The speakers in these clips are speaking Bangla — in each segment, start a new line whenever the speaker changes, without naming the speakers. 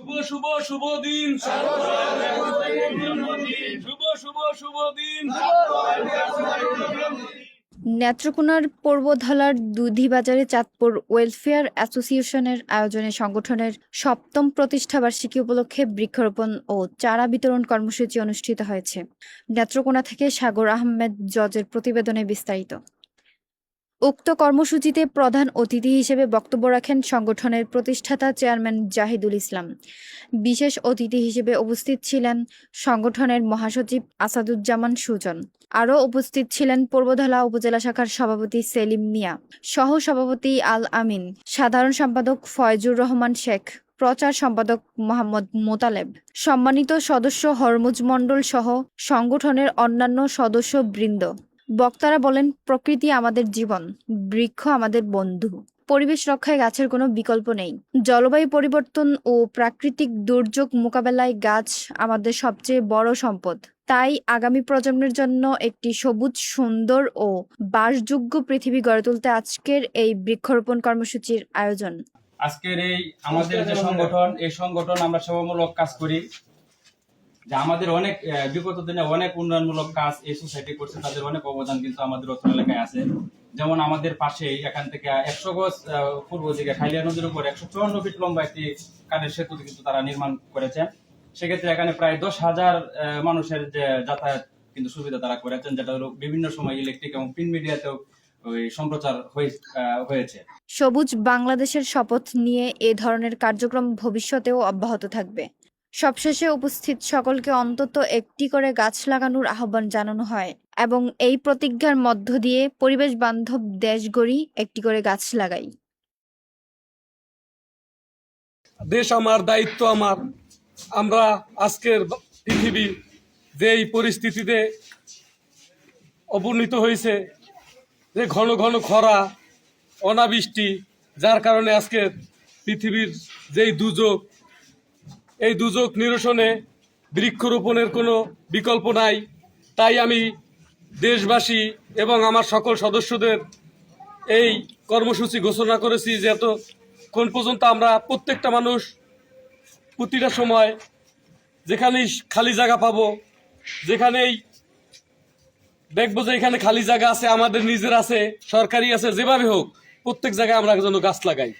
শুভ শুভ শুভ দিন। শুভ শুভ শুভ দিন।
নেত্রকোনার পূর্বধলার দুধিবাজারে চাঁদপুর ওয়েলফেয়ার অ্যাসোসিয়েশনের আয়োজনে সংগঠনের সপ্তম প্রতিষ্ঠাবার্ষিকী উপলক্ষে বৃক্ষরোপণ ও চারা বিতরণ কর্মসূচি অনুষ্ঠিত হয়েছে। নেত্রকোনা থেকে সাগর আহমেদ জজের প্রতিবেদনে বিস্তারিত। উক্ত কর্মসূচিতে প্রধান অতিথি হিসেবে বক্তব্য রাখেন সংগঠনের প্রতিষ্ঠাতা চেয়ারম্যান জাহিদুল ইসলাম। বিশেষ অতিথি হিসেবে উপস্থিত ছিলেন সংগঠনের মহাসচিব আসাদুজ্জামান সুজন। আরও উপস্থিত ছিলেন পূর্বধলা উপজেলা শাখার সভাপতি সেলিম মিয়া। সহ সভাপতি আল আমিন। সাধারণ সম্পাদক ফয়জুর রহমান শেখ। প্রচার সম্পাদক মোহাম্মদ মোতালেব। সম্মানিত সদস্য হরমুজ মণ্ডল সহ সংগঠনের অন্যান্য সদস্য বৃন্দ বক্তারা বলেন, প্রকৃতি আমাদের জীবন, বৃক্ষ আমাদের বন্ধু। পরিবেশ রক্ষায় গাছের কোনো বিকল্প নেই। জলবায়ু পরিবর্তন ও প্রাকৃতিক দুর্যোগ মোকাবেলায় গাছ আমাদের সবচেয়ে বড় সম্পদ। তাই আগামী প্রজন্মের জন্য একটি সবুজ, সুন্দর ও বাসযোগ্য পৃথিবী গড়ে তুলতে আজকের এই বৃক্ষরোপণ কর্মসূচির আয়োজন।
আজকের এই আমাদের যে সংগঠন, এই সংগঠন আমরা সেবামূলক কাজ করি। যে আমাদের অনেক বিগত দিনে অনেক উন্নয়নমূলক কাজ এই সোসাইটি করছে, তাদের অনেক অবদান কিন্তু আমাদের অত্র এলাকায় আছে। যেমন আমাদের পাশেই এখান থেকে একশো গজ পূর্ব দিকে খাইলিয়া নদীর উপর একশো চুয়ান্ন ফিট লম্বা একটি কাঠের সেতু কিন্তু তারা নির্মাণ করেছেন সেক্ষেত্রে এখানে প্রায় দশ হাজার মানুষের যে যাতায়াত কিন্তু সুবিধা তারা করেছেন, যেটা হলো বিভিন্ন সময় ইলেকট্রিক এবং প্রিন্ট মিডিয়াতেও সম্প্রচার হয়ে- হয়েছে।
সবুজ বাংলাদেশের শপথ নিয়ে এ ধরনের কার্যক্রম ভবিষ্যতেও অব্যাহত থাকবে। সবশেষে উপস্থিত সকলকে অন্তত একটি করে গাছ লাগানোর আহ্বান জানানো হয় এবং এই প্রতিজ্ঞার মধ্য দিয়ে পরিবেশ বান্ধব দেশ গড়ি একটি করে গাছ লাগাই।
দেশ আমার, দায়িত্ব আমার। আমরা আজকের পৃথিবী যেই পরিস্থিতিতে অবনীত হয়েছে, যে ঘন ঘন খরা, অনাবৃষ্টি, যার কারণে আজকের পৃথিবীর যেই দুর্যোগ এই দুর্যোগ নিরসনে বৃক্ষরোপণের কোনো বিকল্প নাই। তাই আমি দেশবাসী এবং আমার সকল সদস্যদের এই কর্মসূচি ঘোষণা করেছি যে কোন পর্যন্ত আমরা প্রত্যেকটা মানুষ প্রতিটা সময় যেখানেই খালি জায়গা পাবো, যেখানেই দেখব যে এখানে খালি জায়গা আছে, আমাদের নিজের আছে, সরকারি আছে, যেভাবে হোক, প্রত্যেক জায়গায় আমরা যেন গাছ লাগাই।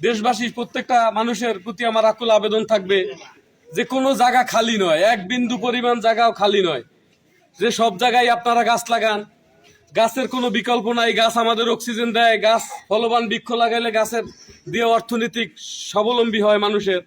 দেশবাসী প্রত্যেকটা মানুষের প্রতি আমার আকুল আবেদন থাকবে যে কোনো জায়গা খালি নয়, এক বিন্দু পরিমাণ জায়গাও খালি নয়। যে সব জায়গায় আপনারা গাছ লাগান, গাছের কোনো বিকল্প নাই, গাছ আমাদের অক্সিজেন দেয়, গাছ ফলবান বৃক্ষ লাগাইলে গাছের দিয়ে অর্থনৈতিক স্বাবলম্বী হয় মানুষের।